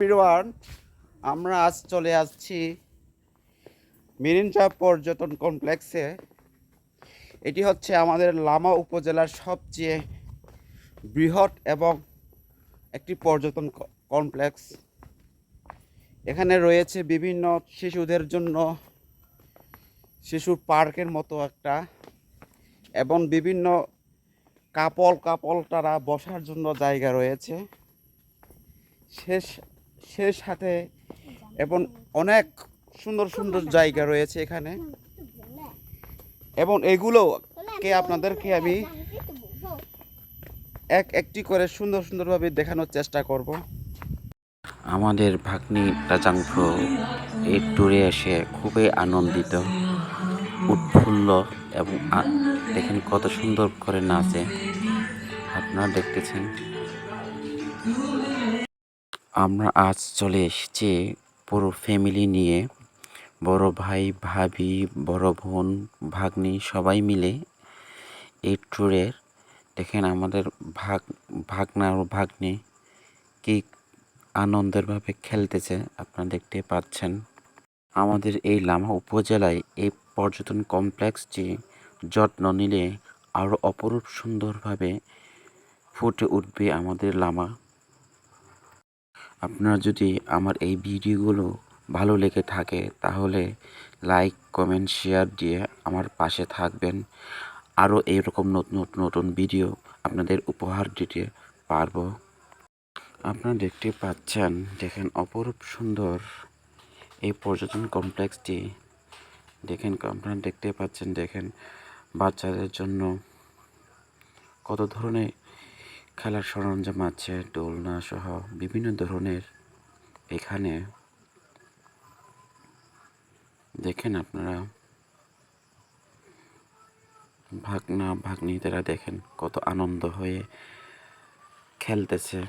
Everyone আমরা আজ চলে আসছি মিরিঞ্জা পর্যটন কমপ্লেক্সে। এটি হচ্ছে আমাদের লামা উপজেলার সবচেয়ে বৃহৎ এবং একটি পর্যটন কমপ্লেক্স। এখানে রয়েছে বিভিন্ন শিশুদের জন্য শিশুর পার্কের মতো একটা এবং বিভিন্ন কাপল কাপল তারা বসার জন্য জায়গা রয়েছে। শেষ শেষ সাথে এবং অনেক সুন্দর সুন্দর জায়গা রয়েছে এখানে। এবং এগুলো কে আপনাদেরকে আমি এক একটি করে সুন্দর সুন্দরভাবে দেখানোর চেষ্টা করব। আমাদের ভাগ্নি রাজাংপ্র এই ট্যুরে এসে খুবই আনন্দিত, উৎফুল্ল এবং দেখেন কত সুন্দর করে নাচে। আপনারা দেখতেছেন। আমরা আজ চলে এসেছি পুরো ফ্যামিলি নিয়ে। বড় ভাই, ভাবি, বড় বোন, ভাগ্নি সবাই মিলে এই ট্যুরের দেখেন আমাদের ভাগ, ভাগনা ও ভাগ্নি কি আনন্দেরভাবে খেলতেছে, আপনারা দেখতে পাচ্ছেন। আমাদের এই লামা উপজেলায় এই পর্যটন কমপ্লেক্সটি যত্ন নিলে আরও অপরূপ সুন্দরভাবে ফুটে উঠবে আমাদের লামা। আপনারা যদি আমার এই ভিডিওগুলো ভালো লেগে থাকে, তাহলে লাইক, কমেন্ট, শেয়ার দিয়ে আমার পাশে থাকবেন। আরও এইরকম নতুন নতুন ভিডিও আপনাদের উপহার দিতে পারব। আপনারা দেখতে পাচ্ছেন, দেখেন অপরূপ সুন্দর এই পর্যটন কমপ্লেক্সটি। দেখেন, আপনারা দেখতে পাচ্ছেন, দেখেন বাচ্চাদের জন্য কত ধরনের খেলার সরঞ্জাম আছে দোলনা সহ বিভিন্ন ধরনের। এখানে দেখেন আপনারা ভাগনা ভাগ্নিদেরা দেখেন কত আনন্দ হয়ে খেলতেছে।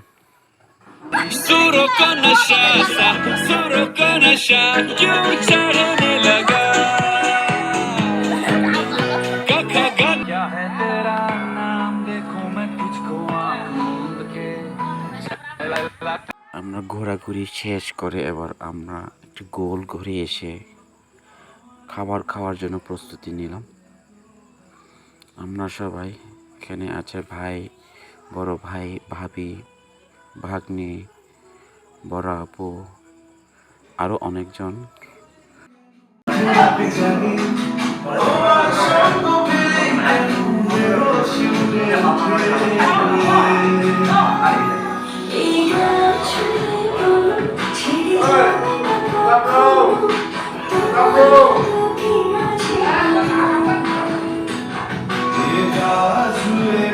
আমরা ঘোরাঘুরি শেষ করে এবার আমরা একটু গোল ঘুরে এসে খাবার খাওয়ার জন্য প্রস্তুতি নিলাম। আমরা সবাই এখানে আছে ভাই, বড় ভাই, ভাবি, ভাগ্নি, বড় আপু আরও অনেকজন। 가수의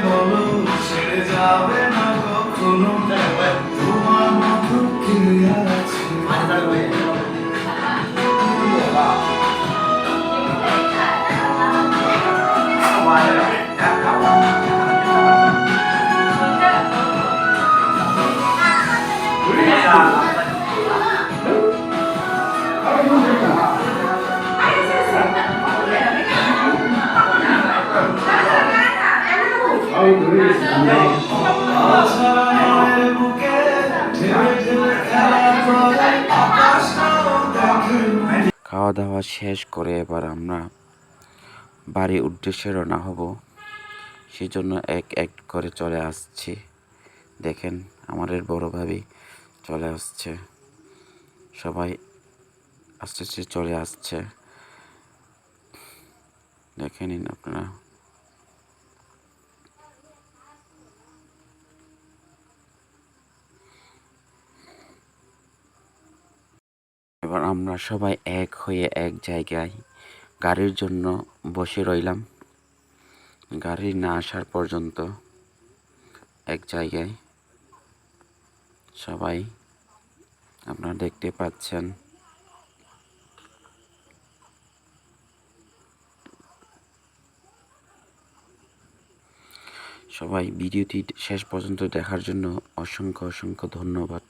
খাওয়া দাওয়া শেষ করে এবার আমরা বাড়ির উদ্দেশ্যে রওনা হব। সেই জন্য এক এক করে চলে আসছি। দেখেন, আমাদের বড় ভাবি চলে আসছে। সবাই আস্তে আস্তে চলে আসছে। দেখে নিন আপনারা। এবার আমরা সবাই এক হয়ে এক জায়গায় গাড়ির জন্য বসে রইলাম। গাড়ি না আসার পর্যন্ত এক জায়গায় সবাই আপনারা দেখতে পাচ্ছেন। সবাই ভিডিওটি শেষ পর্যন্ত দেখার জন্য অসংখ্য অসংখ্য ধন্যবাদ।